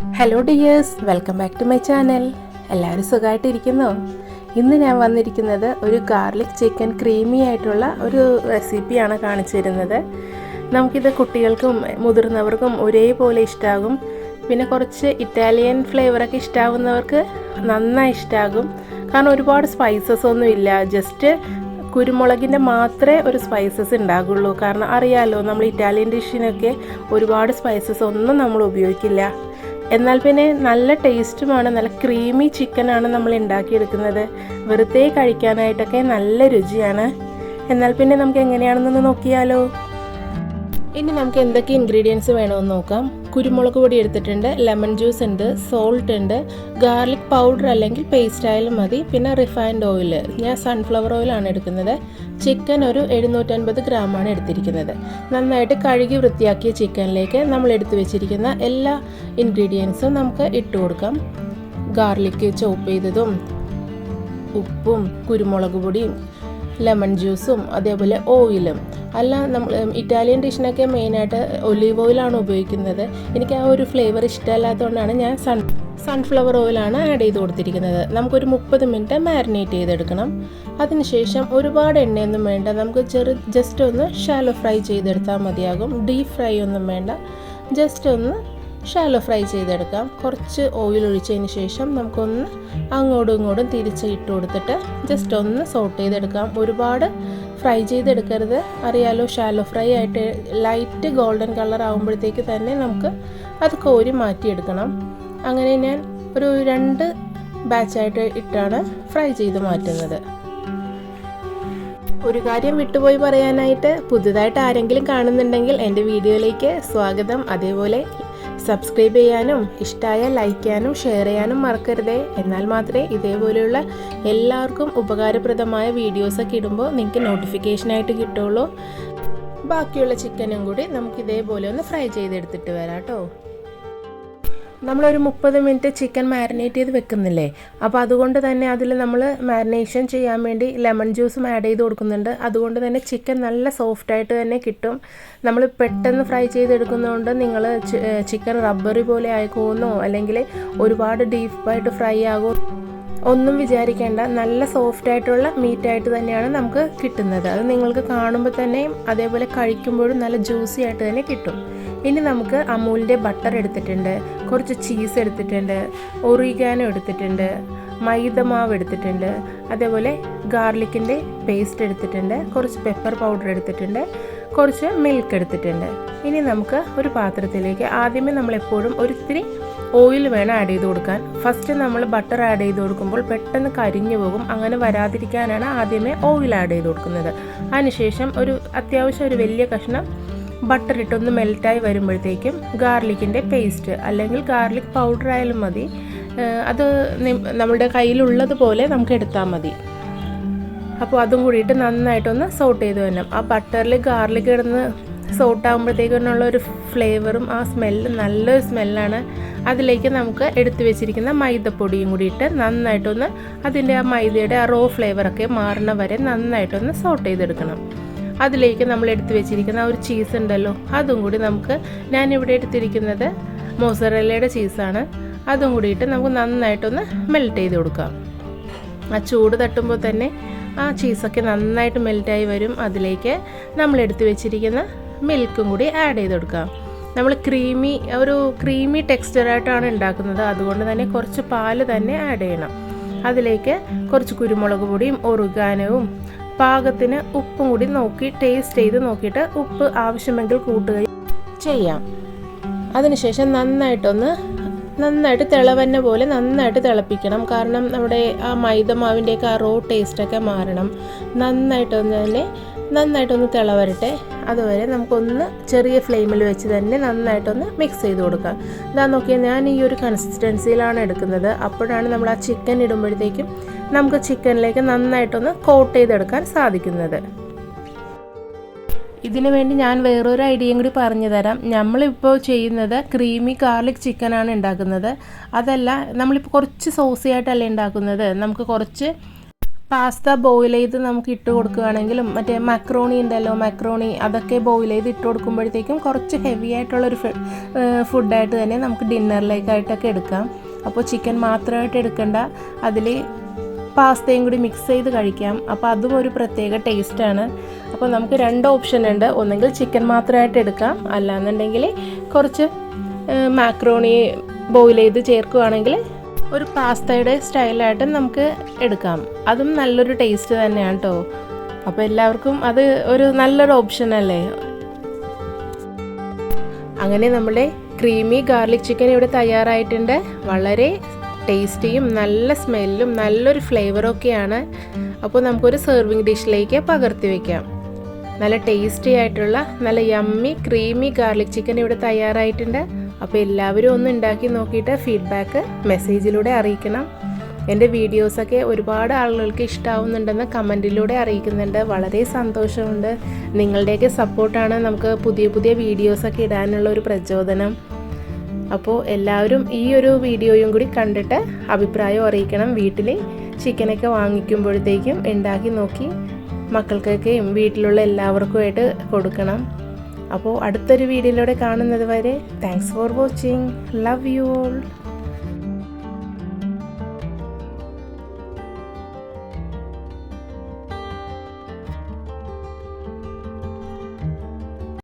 Hello dears welcome back to my channel എല്ലാവരും സുഖമായിട്ടിരിക്കുന്നു? ഇന്ന് ഞാൻ വന്നിരിക്കുന്നത് ഒരു ഗാർലിക് ചിക്കൻ ക്രീമി ആയിട്ടുള്ള ഒരു റെസിപ്പിയാണ് കാണിച്ചു തരുന്നത് നമുക്കിത് കുട്ടികൾക്കും മുതിർന്നവർക്കും ഒരേപോലെ ഇഷ്ടമാകും പിന്നെ കുറച്ച് ഇറ്റാലിയൻ ഫ്ലേവറൊക്കെ ഇഷ്ടാവുന്നവർക്ക് നന്നായി ഇഷ്ടമാകും കാരണം ഒരുപാട് സ്പൈസസ് ഒന്നും ഇല്ല. ജസ്റ്റ് കുരുമുളകിന്റെ മാത്രമേ ഒരു സ്പൈസസ് ഉണ്ടാകുള്ളൂ. കാരണം അറിയാലോ നമ്മൾ ഇറ്റാലിയൻ ഡിഷിനൊക്കെ ഒരുപാട് സ്പൈസസ് ഒന്നും നമ്മൾ ഉപയോഗിക്കില്ല. എന്നാൽ പിന്നെ നല്ല ടേസ്റ്റുമാണ് നല്ല ക്രീമി ചിക്കനാണ് നമ്മൾ ഉണ്ടാക്കിയെടുക്കുന്നത്. വെറുതെ കഴിക്കാനായിട്ടൊക്കെ നല്ല രുചിയാണ്. എന്നാൽ പിന്നെ നമുക്ക് എങ്ങനെയാണെന്നൊന്ന് നോക്കിയാലോ. ഇനി നമുക്ക് എന്തൊക്കെ ഇൻഗ്രീഡിയൻസ് വേണമെന്ന് നോക്കാം. കുരുമുളക് പൊടി എടുത്തിട്ടുണ്ട് ലെമൺ ജ്യൂസ് ഉണ്ട് സോൾട്ട് ഉണ്ട് ഗാർലിക് പൗഡർ അല്ലെങ്കിൽ പേസ്റ്റ് ആയാലും മതി. പിന്നെ റിഫൈൻഡ് ഓയിൽ ഞാൻ സൺഫ്ലവർ ഓയിലാണ് എടുക്കുന്നത്. ചിക്കൻ ഒരു എഴുന്നൂറ്റൻപത് ഗ്രാമാണ് എടുത്തിരിക്കുന്നത്. നന്നായിട്ട് കഴുകി വൃത്തിയാക്കിയ ചിക്കനിലേക്ക് നമ്മൾ എടുത്തു വെച്ചിരിക്കുന്ന എല്ലാ ഇൻഗ്രീഡിയൻസും നമുക്ക് ഇട്ട് കൊടുക്കാം. ഗാർലിക് ചോപ്പ് ചെയ്തതും ഉപ്പും കുരുമുളക് പൊടിയും ലെമൺ ജ്യൂസും അതേപോലെ ഓയിലും അല്ല നമ്മൾ ഇറ്റാലിയൻ ഡിഷിനൊക്കെ മെയിനായിട്ട് ഒലീവ് ഓയിലാണ് ഉപയോഗിക്കുന്നത്. എനിക്ക് ആ ഒരു ഫ്ലേവർ ഇഷ്ടമല്ലാത്തതുകൊണ്ടാണ് ഞാൻ സൺ സൺഫ്ലവർ ഓയിലാണ് ആഡ് ചെയ്ത് കൊടുത്തിരിക്കുന്നത്. നമുക്കൊരു മുപ്പത് മിനിറ്റ് മാരിനേറ്റ് ചെയ്തെടുക്കണം. അതിനുശേഷം ഒരുപാട് എണ്ണയൊന്നും വേണ്ട. നമുക്ക് ചെറു ജസ്റ്റ് ഒന്ന് ഷാലോ ഫ്രൈ ചെയ്തെടുത്താൽ മതിയാകും. ഡീപ് ഫ്രൈ ഒന്നും വേണ്ട. ജസ്റ്റ് ഒന്ന് ഷാലോ ഫ്രൈ ചെയ്തെടുക്കാം. കുറച്ച് ഓയിൽ ഒഴിച്ചതിന് ശേഷം നമുക്കൊന്ന് അങ്ങോട്ടും ഇങ്ങോട്ടും തിരിച്ച് ഇട്ട് കൊടുത്തിട്ട് ജസ്റ്റ് ഒന്ന് സോട്ട് ചെയ്തെടുക്കാം. ഒരുപാട് ഫ്രൈ ചെയ്തെടുക്കരുത്. അറിയാലോ ഷാലോ ഫ്രൈ ആയിട്ട് ലൈറ്റ് ഗോൾഡൻ കളർ ആകുമ്പോഴത്തേക്ക് തന്നെ നമുക്ക് അത് കോരി മാറ്റിയെടുക്കണം. അങ്ങനെ ഞാൻ ഒരു രണ്ട് ബാച്ചായിട്ട് ഇട്ടാണ് ഫ്രൈ ചെയ്ത് മാറ്റുന്നത്. ഒരു കാര്യം വിട്ടുപോയി പറയാനായിട്ട് പുതുതായിട്ട് ആരെങ്കിലും കാണുന്നുണ്ടെങ്കിൽ എന്റെ വീഡിയോയിലേക്ക് സ്വാഗതം. അതേപോലെ സബ്സ്ക്രൈബ് ചെയ്യാനും ഇഷ്ടമായ ലൈക്ക് ചെയ്യാനും ഷെയർ ചെയ്യാനും മറക്കരുതേ. എന്നാൽ മാത്രമേ ഇതേപോലെയുള്ള എല്ലാവർക്കും ഉപകാരപ്രദമായ വീഡിയോസൊക്കെ ഇടുമ്പോൾ നിങ്ങൾക്ക് നോട്ടിഫിക്കേഷനായിട്ട് കിട്ടുള്ളൂ ബാക്കിയുള്ള ചിക്കനും കൂടി നമുക്ക് ഇതേപോലെ ഒന്ന് ഫ്രൈ ചെയ്തെടുത്തിട്ട് വരാം കേട്ടോ. നമ്മളൊരു മുപ്പത് മിനിറ്റ് ചിക്കൻ മാരിനേറ്റ് ചെയ്ത് വെക്കുന്നില്ലേ? അപ്പോൾ അതുകൊണ്ട് തന്നെ അതിൽ നമ്മൾ മാരിനേഷൻ ചെയ്യാൻ വേണ്ടി ലെമൺ ജ്യൂസും ആഡ് ചെയ്ത് കൊടുക്കുന്നുണ്ട്. അതുകൊണ്ട് തന്നെ ചിക്കൻ നല്ല സോഫ്റ്റ് ആയിട്ട് തന്നെ കിട്ടും. നമ്മൾ പെട്ടെന്ന് ഫ്രൈ ചെയ്തെടുക്കുന്നതുകൊണ്ട് നിങ്ങൾ ചിക്കൻ റബ്ബറി പോലെ ആയിക്കോന്നോ? അല്ലെങ്കിൽ ഒരുപാട് ഡീപ്പായിട്ട് ഫ്രൈ ആകും? ഒന്നും വിചാരിക്കേണ്ട. നല്ല സോഫ്റ്റ് ആയിട്ടുള്ള മീറ്റ് ആയിട്ട് തന്നെയാണ് നമുക്ക് കിട്ടുന്നത്. അത് നിങ്ങൾക്ക് കാണുമ്പോൾ തന്നെയും അതേപോലെ കഴിക്കുമ്പോഴും നല്ല ജ്യൂസി ആയിട്ട് തന്നെ കിട്ടും. ഇനി നമുക്ക് അമൂലിന്റെ ബട്ടർ എടുത്തിട്ടുണ്ട് കുറച്ച് ചീസ് എടുത്തിട്ടുണ്ട് ഒറിഗാനോ എടുത്തിട്ടുണ്ട് മൈദ മാവ് എടുത്തിട്ടുണ്ട് അതേപോലെ ഗാർലിക്കിന്റെ പേസ്റ്റ് എടുത്തിട്ടുണ്ട് കുറച്ച് പെപ്പർ പൗഡർ എടുത്തിട്ടുണ്ട് കുറച്ച് മിൽക്ക് എടുത്തിട്ടുണ്ട്. ഇനി നമുക്ക് ഒരു പാത്രത്തിലേക്ക് ആദ്യമേ നമ്മൾ എപ്പോഴും ഒരിത്തിരി ഓയിൽ വേണം ആഡ് ചെയ്ത് കൊടുക്കാൻ. ഫസ്റ്റ് നമ്മൾ ബട്ടർ ആഡ് ചെയ്ത് കൊടുക്കുമ്പോൾ പെട്ടെന്ന് കരിഞ്ഞു പോകും അങ്ങനെ വരാതിരിക്കാനാണ് ആദ്യമേ ഓയിൽ ആഡ് ചെയ്ത് കൊടുക്കുന്നത്. അതിനുശേഷം ഒരു അത്യാവശ്യം ഒരു വലിയ കഷ്ണം ബട്ടർ ഇട്ടൊന്ന് മെൽറ്റായി വരുമ്പോഴത്തേക്കും ഗാർലിക്കിന്റെ പേസ്റ്റ് അല്ലെങ്കിൽ ഗാർലിക് പൗഡർ ആയാലും മതി. അത് നമ്മളുടെ കയ്യിലുള്ളതുപോലെ നമുക്ക് എടുത്താൽ മതി. അപ്പോൾ അതും കൂടിയിട്ട് നന്നായിട്ടൊന്ന് സോട്ട് ചെയ്ത് വരണം. ആ ബട്ടറിൽ ഗാർലിക് കിടന്ന് ആകുമ്പോഴത്തേക്കുള്ള ഒരു ഫ്ലേവറും ആ സ്മെല്ല് നല്ലൊരു സ്മെല്ലാണ്. അതിലേക്ക് നമുക്ക് എടുത്തു വെച്ചിരിക്കുന്ന മൈദപ്പൊടിയും കൂടി ഇട്ട് നന്നായിട്ടൊന്ന് അതിന്റെ ആ മൈദയുടെ ആ റോ ഫ്ലേവറൊക്കെ മാറണ വരെ നന്നായിട്ടൊന്ന് സോട്ട് ചെയ്തെടുക്കണം. അതിലേക്ക് നമ്മൾ എടുത്തു വെച്ചിരിക്കുന്ന ഒരു ചീസ് ഉണ്ടല്ലോ അതും കൂടി നമുക്ക് ഞാനിവിടെ എടുത്തിരിക്കുന്നത് മോസറല്ലയുടെ ചീസാണ് അതും കൂടിയിട്ട് നമുക്ക് നന്നായിട്ടൊന്ന് മെൽറ്റ് ചെയ്ത് കൊടുക്കാം. ആ ചൂട് തട്ടുമ്പോൾ തന്നെ ആ ചീസൊക്കെ നന്നായിട്ട് മെൽറ്റായി വരും. അതിലേക്ക് നമ്മൾ എടുത്തു വെച്ചിരിക്കുന്ന മിൽക്കും കൂടി ആഡ് ചെയ്ത് കൊടുക്കാം. നമ്മൾ ക്രീമി ഒരു ക്രീമി ടെക്സ്ചറായിട്ടാണ് ഉണ്ടാക്കുന്നത്. അതുകൊണ്ട് തന്നെ കുറച്ച് പാൽ തന്നെ ആഡ് ചെയ്യണം. അതിലേക്ക് കുറച്ച് കുരുമുളക് പൊടിയും ഒറുഗാനവും പാകത്തിന് ഉപ്പും കൂടി നോക്കി ടേസ്റ്റ് ചെയ്ത് നോക്കിയിട്ട് ഉപ്പ് ആവശ്യമെങ്കിൽ കൂട്ടുകയും ചെയ്യാം. അതിനുശേഷം നന്നായിട്ടൊന്ന് നന്നായിട്ട് തിളവന്ന പോലെ നന്നായിട്ട് തിളപ്പിക്കണം. കാരണം നമ്മുടെ ആ മൈദ മാവിന്റെയൊക്കെ ആ റോ ടേസ്റ്റൊക്കെ മാറണം. നന്നായിട്ടൊന്ന് തന്നെ നന്നായിട്ടൊന്ന് തിളവരട്ടെ. അതുവരെ നമുക്കൊന്ന് ചെറിയ ഫ്ലെയിമിൽ വെച്ച് തന്നെ നന്നായിട്ടൊന്ന് മിക്സ് ചെയ്ത് കൊടുക്കുക ഇതാ നോക്കിയാൽ ഞാൻ ഈ ഒരു കൺസിസ്റ്റൻസിയിലാണ് എടുക്കുന്നത്. അപ്പോഴാണ് നമ്മൾ ആ ചിക്കൻ ഇടുമ്പോഴത്തേക്കും നമുക്ക് ചിക്കനിലേക്ക് നന്നായിട്ടൊന്ന് കോട്ട് ചെയ്തെടുക്കാൻ സാധിക്കുന്നത്. ഇതിനു വേണ്ടി ഞാൻ വേറൊരു ഐഡിയയും കൂടി പറഞ്ഞു തരാം. നമ്മളിപ്പോൾ ചെയ്യുന്നത് ക്രീമി ഗാർലിക് ചിക്കനാണ് ഉണ്ടാക്കുന്നത്. അതല്ല നമ്മളിപ്പോൾ കുറച്ച് സോസിയായിട്ടല്ലേ ഉണ്ടാക്കുന്നത്. നമുക്ക് കുറച്ച് പാസ്ത ബോയിൽ ചെയ്ത് നമുക്ക് ഇട്ട് കൊടുക്കുകയാണെങ്കിലും മറ്റേ മക്രോണി ഉണ്ടല്ലോ മക്രോണി അതൊക്കെ ബോയിൽ ചെയ്ത് ഇട്ട് കൊടുക്കുമ്പോഴത്തേക്കും കുറച്ച് ഹെവി ആയിട്ടുള്ളൊരു ഫുഡായിട്ട് തന്നെ നമുക്ക് ഡിന്നറിലേക്കായിട്ടൊക്കെ എടുക്കാം. അപ്പോൾ ചിക്കൻ മാത്രമായിട്ട് എടുക്കണ്ട. അതിൽ പാസ്തയും കൂടി മിക്സ് ചെയ്ത് കഴിക്കാം. അപ്പോൾ അതും ഒരു പ്രത്യേക ടേസ്റ്റാണ് അപ്പോൾ നമുക്ക് രണ്ട് ഓപ്ഷൻ ഉണ്ട്. ഒന്നെങ്കിൽ ചിക്കൻ മാത്രമായിട്ട് എടുക്കാം. അല്ലാന്നുണ്ടെങ്കിൽ കുറച്ച് മാക്രോണി ബോയിൽ ചെയ്ത് ചേർക്കുകയാണെങ്കിൽ ഒരു പാസ്തയുടെ സ്റ്റൈലായിട്ട് നമുക്ക് എടുക്കാം. അതും നല്ലൊരു ടേസ്റ്റ് തന്നെയാണ് കേട്ടോ അപ്പോൾ എല്ലാവർക്കും അത് ഒരു നല്ലൊരു ഓപ്ഷൻ അല്ലേ? അങ്ങനെ നമ്മുടെ ക്രീമി ഗാർലിക് ചിക്കൻ ഇവിടെ തയ്യാറായിട്ടുണ്ട്. വളരെ ടേസ്റ്റിയും നല്ല സ്മെല്ലും നല്ലൊരു ഫ്ലേവറും ഒക്കെയാണ്. അപ്പോൾ നമുക്കൊരു സെർവിങ് ഡിഷിലേക്ക് പകർത്തി വയ്ക്കാം നല്ല ടേസ്റ്റി ആയിട്ടുള്ള നല്ല യമ്മി ക്രീമി ഗാർലിക് ചിക്കൻ ഇവിടെ തയ്യാറായിട്ടുണ്ട്. അപ്പോൾ എല്ലാവരും ഒന്ന് ഉണ്ടാക്കി നോക്കിയിട്ട് ഫീഡ്ബാക്ക് മെസ്സേജിലൂടെ അറിയിക്കണം. എന്റെ വീഡിയോസൊക്കെ ഒരുപാട് ആളുകൾക്ക് ഇഷ്ടമാവുന്നുണ്ടെന്ന് കമന്റിലൂടെ അറിയിക്കുന്നുണ്ട്. വളരെ സന്തോഷമുണ്ട്. നിങ്ങളുടെയൊക്കെ സപ്പോർട്ടാണ് നമുക്ക് പുതിയ പുതിയ വീഡിയോസൊക്കെ ഇടാനുള്ള ഒരു പ്രചോദനം. അപ്പോൾ എല്ലാവരും ഈ ഒരു വീഡിയോയും കൂടി കണ്ടിട്ട് അഭിപ്രായം അറിയിക്കണം. വീട്ടിൽ ചിക്കനൊക്കെ വാങ്ങിക്കുമ്പോഴത്തേക്കും ഉണ്ടാക്കി നോക്കി മക്കൾക്കൊക്കെയും വീട്ടിലുള്ള എല്ലാവർക്കുമായിട്ട് കൊടുക്കണം. അപ്പോൾ അടുത്തൊരു വീഡിയോയിലൂടെ കാണുന്നത് വരെ thanks for watching love you all